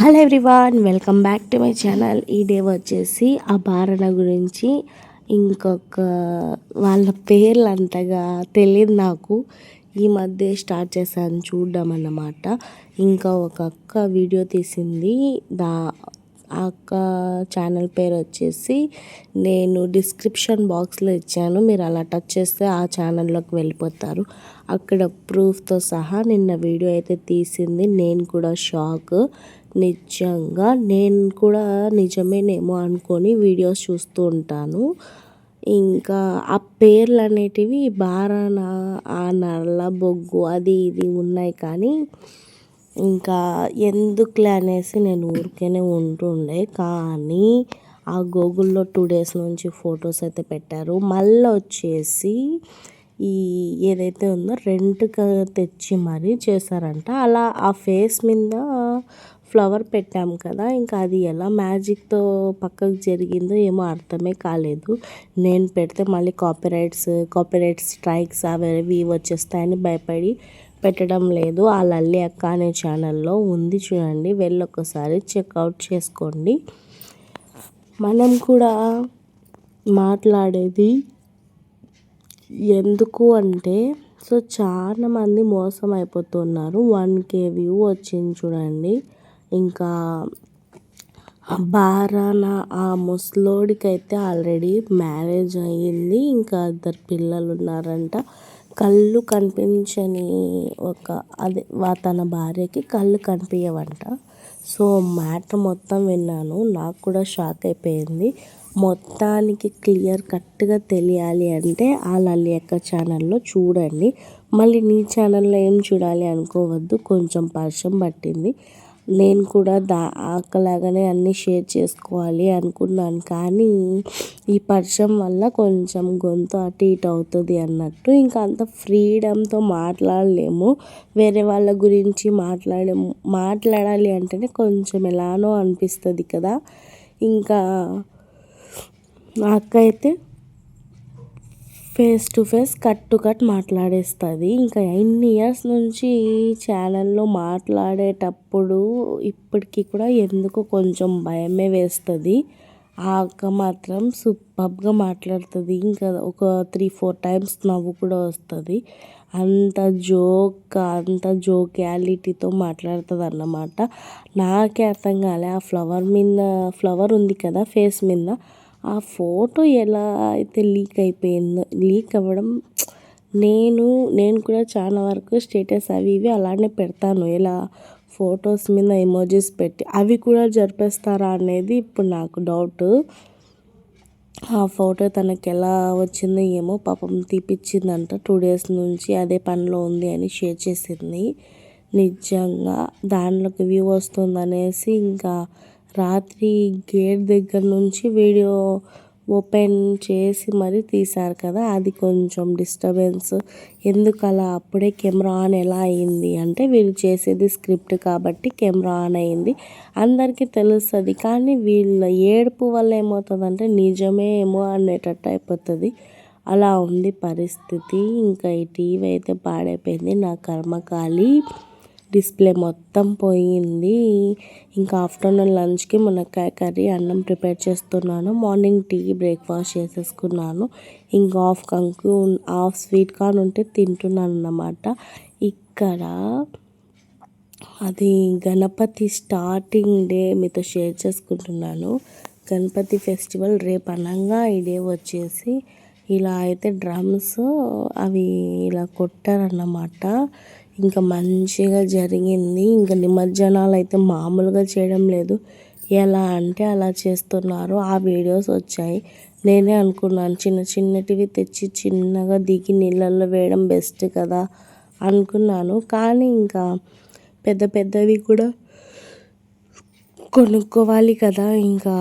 Hello everyone welcome back to my channel ఈ day వచ్చేసి ఆ భారణ గురించి ఇంకొక వాళ్ళ పేర్లు అంతగా తెలియదు నాకు. ఈ మధ్య స్టార్ట్ చేశాను చూడడం అన్నమాట. ఇంకా ఒక అక్క వీడియో తీసింది. దా ఆ అక్క ఛానల్ పేరు వచ్చేసి నేను డిస్క్రిప్షన్ బాక్స్లో ఇచ్చాను. మీరు అలా టచ్ చేస్తే ఆ ఛానల్లోకి వెళ్ళిపోతారు. అక్కడ ప్రూఫ్తో సహా నిన్న వీడియో అయితే తీసింది. నేను కూడా షాక్. నిజంగా నేను కూడా నిజమేనేమో అనుకొని వీడియోస్ చూస్తూ ఉంటాను. ఇంకా ఆ పేర్లు అనేటివి బారాన ఆ నల్ల బొగ్గు అది ఇది ఉన్నాయి కానీ ఇంకా ఎందుకులే అనేసి నేను ఊరికేనే ఉంటుండే. కానీ ఆ గూగుల్లో టూ డేస్ నుంచి ఫొటోస్ అయితే పెట్టారు. మళ్ళీ వచ్చేసి ఈ ఏదైతే ఉందో రెంట్కి తెచ్చి మరీ చేశారంట. అలా ఆ ఫేస్ మీద ఫ్లవర్ పెట్టాం కదా ఇంకా అది ఎలా మ్యాజిక్తో పక్కకు జరిగిందో ఏమో అర్థమే కాలేదు. నేను పెడితే మళ్ళీ కాపీరైట్స్ కాపీరైట్ స్ట్రైక్స్ అవి వచ్చేస్తాయని భయపడి పెట్టడం లేదు. ఆ లల్లి అక్క అనే ఛానల్లో ఉంది చూడండి. వెళ్ళి ఒకసారి చెక్అవుట్ చేసుకోండి. మనం కూడా మాట్లాడేది ఎందుకు అంటే సో చాలా మంది మోసం అయిపోతున్నారు. వన్ కే వ్యూ వచ్చింది చూడండి. ఇంకా బారాన ఆ ముసలోడికైతే ఆల్రెడీ మ్యారేజ్ అయ్యింది. ఇంకా ఇద్దరు పిల్లలు ఉన్నారంట. కళ్ళు కనిపించని ఒక అదే తన భార్యకి కళ్ళు కనిపించవంట సో మ్యాటర్ మొత్తం విన్నాను. నాకు కూడా షాక్ అయిపోయింది. మొత్తానికి క్లియర్ కట్గా తెలియాలి అంటే ఆ లలి అక్క ఛానల్లో చూడండి. మళ్ళీ నీ ఛానల్లో ఏం చూడాలి అనుకోవద్దు. కొంచెం పరిచయం పట్టింది. నేను కూడా దా అక్కలాగానే అన్నీ షేర్ చేసుకోవాలి అనుకున్నాను. కానీ ఈ పరిచయం వల్ల కొంచెం గొంతు అటు ఇటు అవుతుంది అన్నట్టు ఇంకా అంత ఫ్రీడమ్తో మాట్లాడలేము. వేరే వాళ్ళ గురించి మాట్లాడే మాట్లాడాలి అంటేనే కొంచెం ఎలానో అనిపిస్తుంది కదా. ఇంకా అక్క అయితే face to face cut to cut మాట్లాడేస్తుంది. ఇంకా ఎన్ని ఇయర్స్ నుంచి ఛానల్లో మాట్లాడేటప్పుడు ఇప్పటికీ కూడా ఎందుకు కొంచెం భయమే వేస్తుంది. ఆ అక్క మాత్రం సూపర్గా మాట్లాడుతుంది. ఇంకా ఒక త్రీ ఫోర్ టైమ్స్ నవ్వు కూడా వస్తుంది. అంత జోక్ అంత జోక్యాలిటీతో మాట్లాడుతుంది అన్నమాట నాకే అర్థం కాలే. ఆ ఫ్లవర్ మీద ఫ్లవర్ ఉంది కదా ఫేస్ మీద. ఆ ఫోటో ఎలా అయితే లీక్ అయిపోయిందో లీక్ అవ్వడం నేను నేను కూడా చాలా వరకు స్టేటస్ అవి ఇవి అలానే పెడతాను. ఇలా ఫొటోస్ మీద ఎమోజీస్ పెట్టి అవి కూడా జరిపేస్తారా అనేది ఇప్పుడు నాకు డౌట్. ఆ ఫోటో తనకి ఎలా వచ్చిందో ఏమో పాపం తీపిచ్చిందంట టూ డేస్ నుంచి అదే పనిలో ఉంది అని షేర్ చేసింది. నిజంగా దాంట్లోకి వ్యూ వస్తుందనేసి ఇంకా రాత్రి గేట్ దగ్గర నుంచి వీడియో ఓపెన్ చేసి మరీ తీశారు కదా అది కొంచెం డిస్టర్బెన్స్. ఎందుకు అలా? అప్పుడే కెమెరా ఆన్ ఎలా అయింది? అంటే వీళ్ళు చేసేది స్క్రిప్ట్ కాబట్టి కెమెరా ఆన్ అయింది. అందరికీ తెలుస్తుంది కానీ వీళ్ళ ఏడుపు వల్ల ఏమవుతుందంటే నిజమే ఏమో అనేటట్టు అయిపోతుంది. అలా ఉంది పరిస్థితి. ఇంకా ఈ టీవీ అయితే పాడైపోయింది. నా కర్మకాలి డిస్ప్లే మొత్తం పోయింది. ఇంకా ఆఫ్టర్నూన్ లంచ్కి మునక్కాయ కర్రీ అన్నం ప్రిపేర్ చేస్తున్నాను. మార్నింగ్ టీ బ్రేక్ఫాస్ట్ చేసేసుకున్నాను. ఇంకా హాఫ్ కంకు హాఫ్ స్వీట్ కార్న్ ఉంటే తింటున్నాను అన్నమాట ఇక్కడ అది గణపతి స్టార్టింగ్ డే మీతో షేర్ చేసుకుంటున్నాను. గణపతి ఫెస్టివల్ రేపు అనగా ఈ డే వచ్చేసి ఇలా అయితే డ్రమ్స్ అవి ఇలా కొట్టారన్నమాట. ఇంకా మంచిగా జరిగింది. ఇంకా నిమజ్జనాలు అయితే మామూలుగా చేయడం లేదు. ఎలా అంటే అలా చేస్తున్నారు. ఆ వీడియోస్ వచ్చాయి. నేనే అనుకున్నాను చిన్న చిన్నటివి తెచ్చి చిన్నగా దిగి నీళ్ళల్లో వేయడం బెస్ట్ కదా అనుకున్నాను. కానీ ఇంకా పెద్ద పెద్దవి కూడా కొనుక్కోవాలి కదా ఇంకా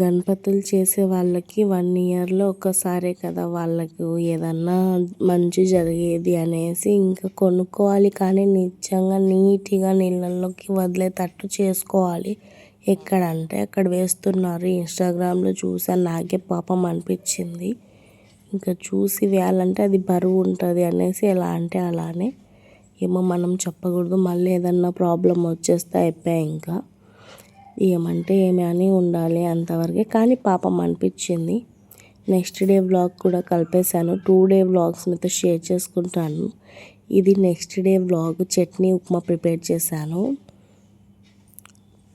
గణపతులు చేసే వాళ్ళకి వన్ ఇయర్లో ఒక్కసారే కదా వాళ్ళకు ఏదన్నా మంచి జరిగేది అనేసి ఇంకా కొనుక్కోవాలి. కానీ నిజంగా నీట్గా నీళ్ళల్లోకి వదిలేటట్టు చేసుకోవాలి. ఎక్కడంటే అక్కడ వేస్తున్నారు. ఇన్స్టాగ్రామ్లో చూసాను నాకే పాపం అనిపించింది. ఇంకా చూసి వేయాలంటే అది బరువు ఉంటుంది అనేసి ఎలా అంటే అలానే. ఏమో మనం చెప్పకూడదు. మళ్ళీ ఏదన్నా ప్రాబ్లం వచ్చేస్తే అయిపోయాయి ఇంకా. ఏమంటే ఏమి అని ఉండాలి అంతవరకే. కానీ పాపం అనిపించింది. నెక్స్ట్ డే వ్లాగ్ కూడా కలిపేశాను. టూ డే వ్లాగ్స్ మీతో షేర్ చేసుకుంటాను. ఇది next day vlog. Chutney upma prepare చేశాను.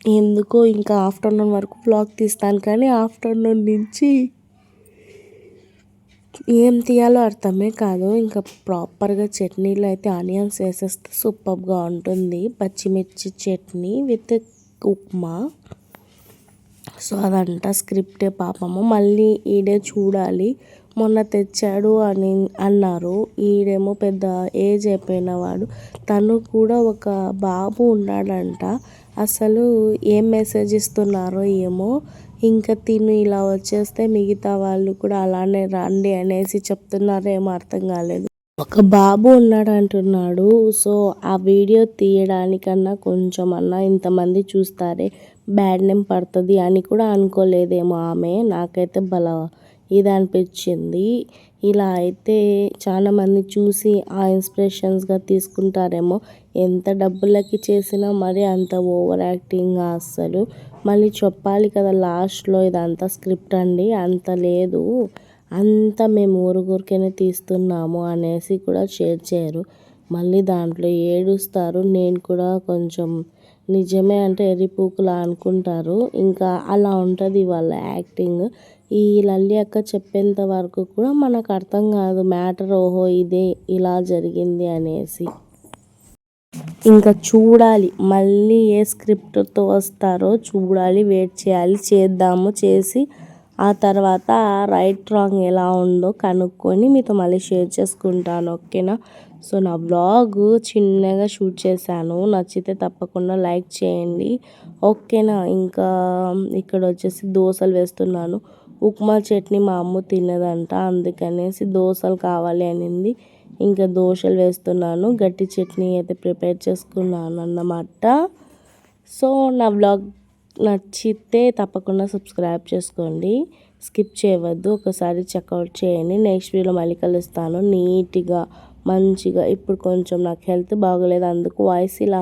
ఎందుకో ఇంకా ఆఫ్టర్నూన్ వరకు వ్లాగ్ తీస్తాను కానీ ఆఫ్టర్నూన్ నుంచి ఏం తీయాలో అర్థమే కాదు. ఇంకా ప్రాపర్గా చట్నీలో అయితే ఆనియన్స్ వేసేస్తే సూపర్గా ఉంటుంది. పచ్చిమిర్చి చట్నీ విత్ ఉప్మా. సో అదంతా స్క్రిప్టే పాపము. మళ్ళీ ఈడే చూడాలి. మొన్న తెచ్చాడు అని అన్నారు. ఈడేమో పెద్ద ఏజ్ అయిపోయిన వాడు. తను కూడా ఒక బాబు ఉన్నాడంట. అసలు ఏం మెసేజ్ ఇస్తున్నారో ఏమో. ఇంకా తిను ఇలా వచ్చేస్తే మిగతా వాళ్ళు కూడా అలానే రండి అనేసి చెప్తున్నారు ఏమో అర్థం కాలేదు. ఒక బాబు ఉన్నాడు అంటున్నాడు సో ఆ వీడియో తీయడానికన్నా కొంచెం అన్నా ఇంతమంది చూస్తారే బ్యాడ్ నేమ్ పడుతుంది అని కూడా అనుకోలేదేమో ఆమె. నాకైతే బల ఇది అనిపించింది ఇలా అయితే చాలామంది చూసి ఆ ఇన్స్పిరేషన్స్గా తీసుకుంటారేమో. ఎంత డబ్బులకి చేసినా మరి అంత ఓవర్ యాక్టింగ్ అస్సలు. మళ్ళీ చెప్పాలి కదా లాస్ట్లో ఇదంతా స్క్రిప్ట్ అండి. అంత లేదు. అంతా మేము ఊరుగురికైనా తీస్తున్నాము అనేసి కూడా షేర్ చేయరు. మళ్ళీ దాంట్లో ఏడుస్తారు. నేను కూడా కొంచెం నిజమే అంటే ఎర్రిపూకులా అనుకుంటారు. ఇంకా అలా ఉంటుంది వాళ్ళ యాక్టింగ్. ఈ లల్లి అక్క చెప్పేంత వరకు కూడా మనకు అర్థం కాదు. మ్యాటర్ ఓహో ఇదే ఇలా జరిగింది అనేసి. ఇంకా చూడాలి. మళ్ళీ ఏ స్క్రిప్ట్తో వస్తారో చూడాలి. వెయిట్ చేయాలి. చేద్దాము చేసి ఆ తర్వాత రైట్ రాంగ్ ఎలా ఉందో కనుక్కొని మీతో మళ్ళీ షేర్ చేసుకుంటాను ఓకేనా? సో నా బ్లాగ్ చిన్నగా షూట్ చేశాను. నచ్చితే తప్పకుండా లైక్ చేయండి ఓకేనా? ఇంకా ఇక్కడ వచ్చేసి దోశలు వేస్తున్నాను. ఉప్మా చట్నీ మా అమ్మ తినదంట అందుకనేసి దోశలు కావాలి అనింది. ఇంకా దోశలు వేస్తున్నాను గట్టి చట్నీ అయితే ప్రిపేర్ చేసుకున్నాను అన్నమాట. సో నా బ్లాగ్ నచ్చితే తప్పకుండా సబ్స్క్రైబ్ చేసుకోండి. స్కిప్ చేయవద్దు. ఒకసారి చెక్అవుట్ చేయండి. నెక్స్ట్ వీడియోలో మళ్ళీ కలుస్తాను. నీట్గా మంచిగా. ఇప్పుడు కొంచెం నాకు హెల్త్ బాగోలేదు. అందుకు వాయిస్ ఇలా